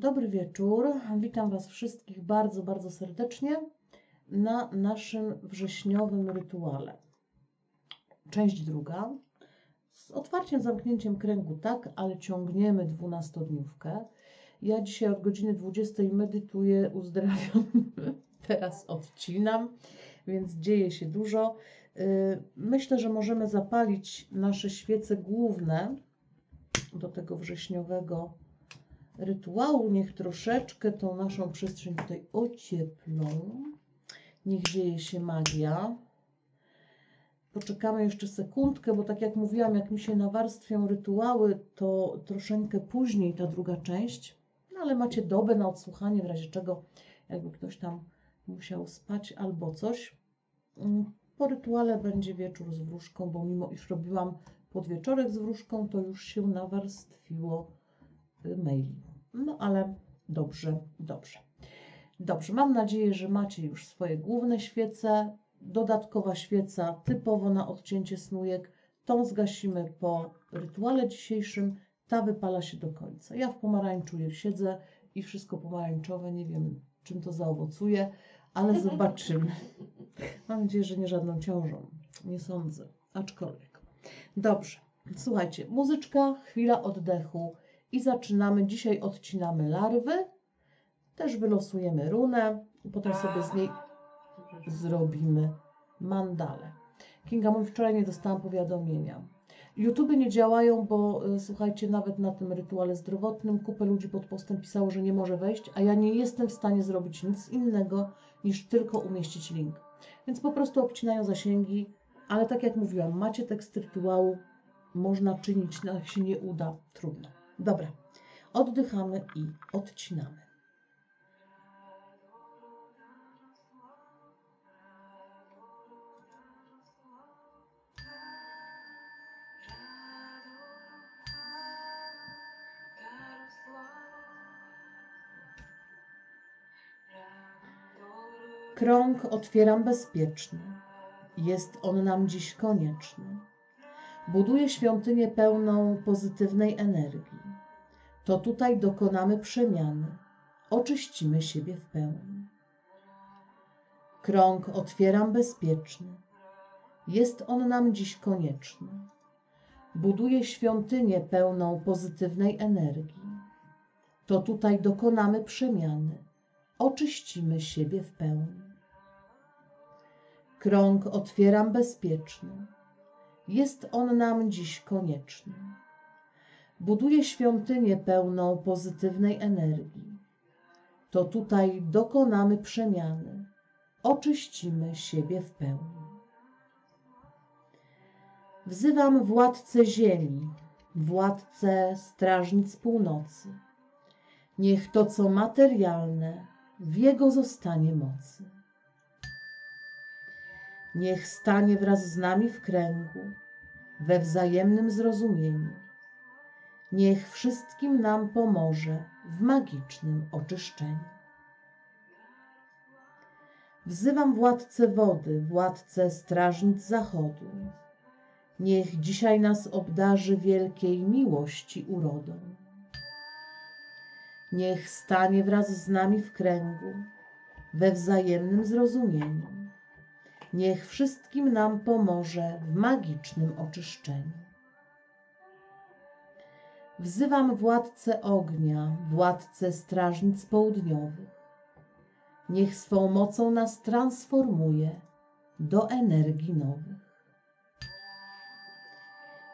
Dobry wieczór. Witam Was wszystkich bardzo, bardzo serdecznie na naszym wrześniowym rytuale. Część druga. Z otwarciem, zamknięciem kręgu, tak, ale ciągniemy dwunastodniówkę. Ja dzisiaj od godziny 20 medytuję, uzdrawiam, teraz odcinam, więc dzieje się dużo. Y, myślę, że możemy zapalić nasze świece główne do tego wrześniowego rytuału. Niech troszeczkę tą naszą przestrzeń tutaj ocieplą. Niech dzieje się magia. Poczekamy jeszcze sekundkę, bo tak jak mówiłam, jak mi się nawarstwią rytuały, to troszeczkę później ta druga część. No ale macie dobę na odsłuchanie, w razie czego jakby ktoś tam musiał spać albo coś. Mm, po rytuale będzie wieczór z wróżką, bo mimo iż robiłam podwieczorek z wróżką, to już się nawarstwiło y, maili. No ale dobrze, dobrze. Dobrze, mam nadzieję, że macie już swoje główne świece. Dodatkowa świeca typowo na odcięcie snujek. Tą zgasimy po rytuale dzisiejszym. Ta wypala się do końca. Ja w pomarańczu siedzę i wszystko pomarańczowe. Nie wiem, czym to zaowocuje, ale zobaczymy. Mam nadzieję, że nie żadną ciążą. Nie sądzę, aczkolwiek. Dobrze, słuchajcie, muzyczka, chwila oddechu i zaczynamy. Dzisiaj odcinamy larwy. Też wylosujemy runę. Potem sobie z niej zrobimy mandale. Kinga mówi, wczoraj nie dostałam powiadomienia. YouTube nie działają, bo y, słuchajcie, nawet na tym rytuale zdrowotnym kupę ludzi pod postem pisało, że nie może wejść, a ja nie jestem w stanie zrobić nic innego niż tylko umieścić link. Więc po prostu obcinają zasięgi, ale tak jak mówiłam, macie tekst rytuału, można czynić, jak się nie uda, trudno. Dobra, oddychamy i odcinamy. Krąg otwieram bezpieczny. Jest on nam dziś konieczny. Buduję świątynię pełną pozytywnej energii. To tutaj dokonamy przemiany. Oczyścimy siebie w pełni. Krąg otwieram bezpieczny. Jest on nam dziś konieczny. Buduję świątynię pełną pozytywnej energii. To tutaj dokonamy przemiany. Oczyścimy siebie w pełni. Krąg otwieram bezpieczny. Jest on nam dziś konieczny. Buduję świątynię pełną pozytywnej energii. To tutaj dokonamy przemiany. Oczyścimy siebie w pełni. Wzywam władcę ziemi, władcę strażnic północy. Niech to, co materialne, w Jego zostanie mocy. Niech stanie wraz z nami w kręgu, we wzajemnym zrozumieniu. Niech wszystkim nam pomoże w magicznym oczyszczeniu. Wzywam władcę wody, władcę strażnic zachodu. Niech dzisiaj nas obdarzy wielkiej miłości urodą. Niech stanie wraz z nami w kręgu, we wzajemnym zrozumieniu niech wszystkim nam pomoże w magicznym oczyszczeniu. Wzywam władcę ognia, władcę strażnic południowych. Niech swą mocą nas transformuje do energii nowych.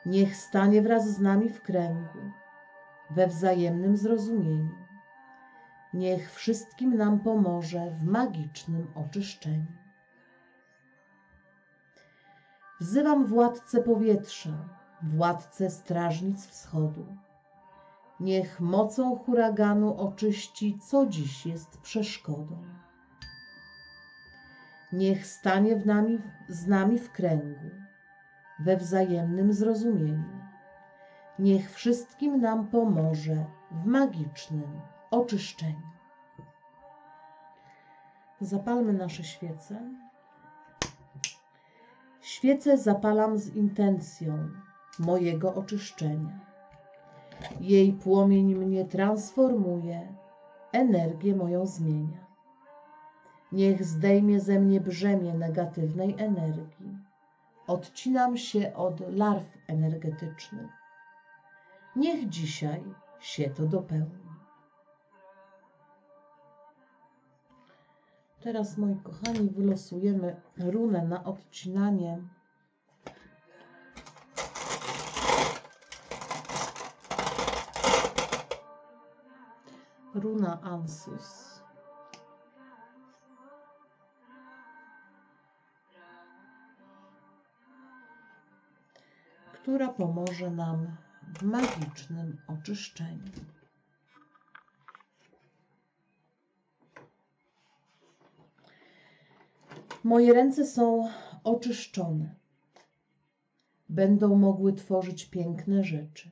Niech stanie wraz z nami w kręgu, we wzajemnym zrozumieniu. Niech wszystkim nam pomoże w magicznym oczyszczeniu. Wzywam władcę powietrza, władcę strażnic wschodu. Niech mocą huraganu oczyści, co dziś jest przeszkodą. Niech stanie w nami, z nami w kręgu, we wzajemnym zrozumieniu. Niech wszystkim nam pomoże w magicznym oczyszczeniu. Zapalmy nasze świece. Świecę zapalam z intencją mojego oczyszczenia. Jej płomień mnie transformuje energię moją zmienia. Niech zdejmie ze mnie brzemię negatywnej energii. Odcinam się od larw energetycznych. Niech dzisiaj się to dopełni. Teraz, moi kochani, wylosujemy runę na odcinanie. Runa Ansus. która pomoże nam w magicznym oczyszczeniu. Moje ręce są oczyszczone. Będą mogły tworzyć piękne rzeczy.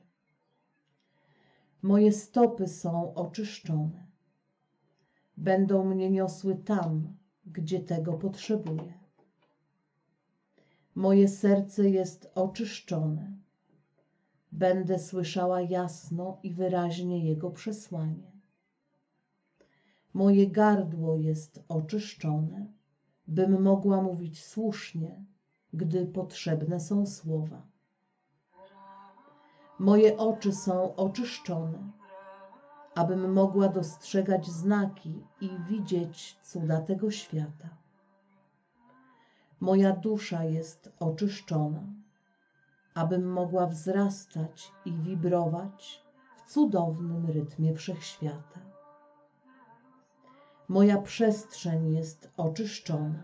Moje stopy są oczyszczone. Będą mnie niosły tam, gdzie tego potrzebuję. Moje serce jest oczyszczone. Będę słyszała jasno i wyraźnie Jego przesłanie. Moje gardło jest oczyszczone, bym mogła mówić słusznie, gdy potrzebne są słowa. Moje oczy są oczyszczone, abym mogła dostrzegać znaki i widzieć cuda tego świata. Moja dusza jest oczyszczona, abym mogła wzrastać i wibrować w cudownym rytmie wszechświata. Moja przestrzeń jest oczyszczona,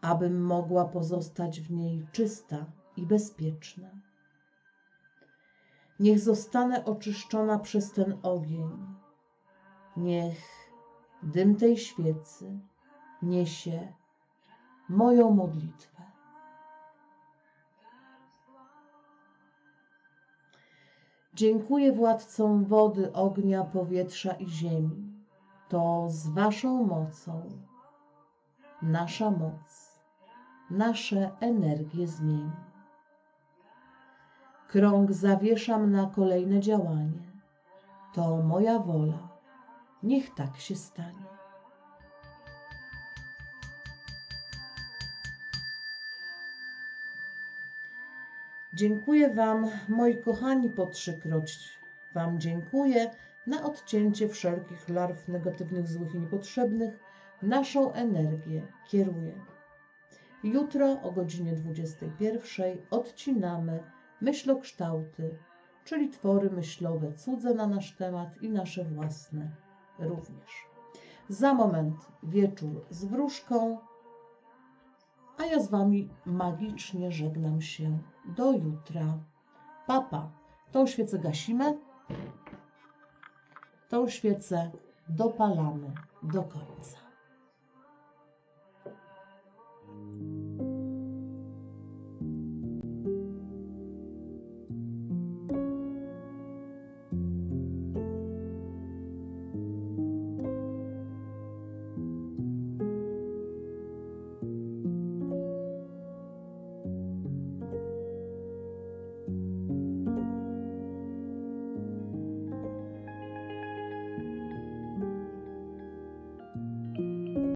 abym mogła pozostać w niej czysta i bezpieczna. Niech zostanę oczyszczona przez ten ogień. Niech dym tej świecy niesie moją modlitwę. Dziękuję władcom wody, ognia, powietrza i ziemi. To z Waszą mocą nasza moc, nasze energie zmieni. Krąg zawieszam na kolejne działanie. To moja wola. Niech tak się stanie. Dziękuję Wam, moi kochani, po trzykroć. Wam dziękuję na odcięcie wszelkich larw negatywnych, złych i niepotrzebnych. Naszą energię kieruje. Jutro o godzinie 21 odcinamy myślokształty, czyli twory myślowe cudze na nasz temat i nasze własne również. Za moment wieczór z wróżką, a ja z Wami magicznie żegnam się do jutra. Papa, tą świecę gasimy, tą świecę dopalamy do końca.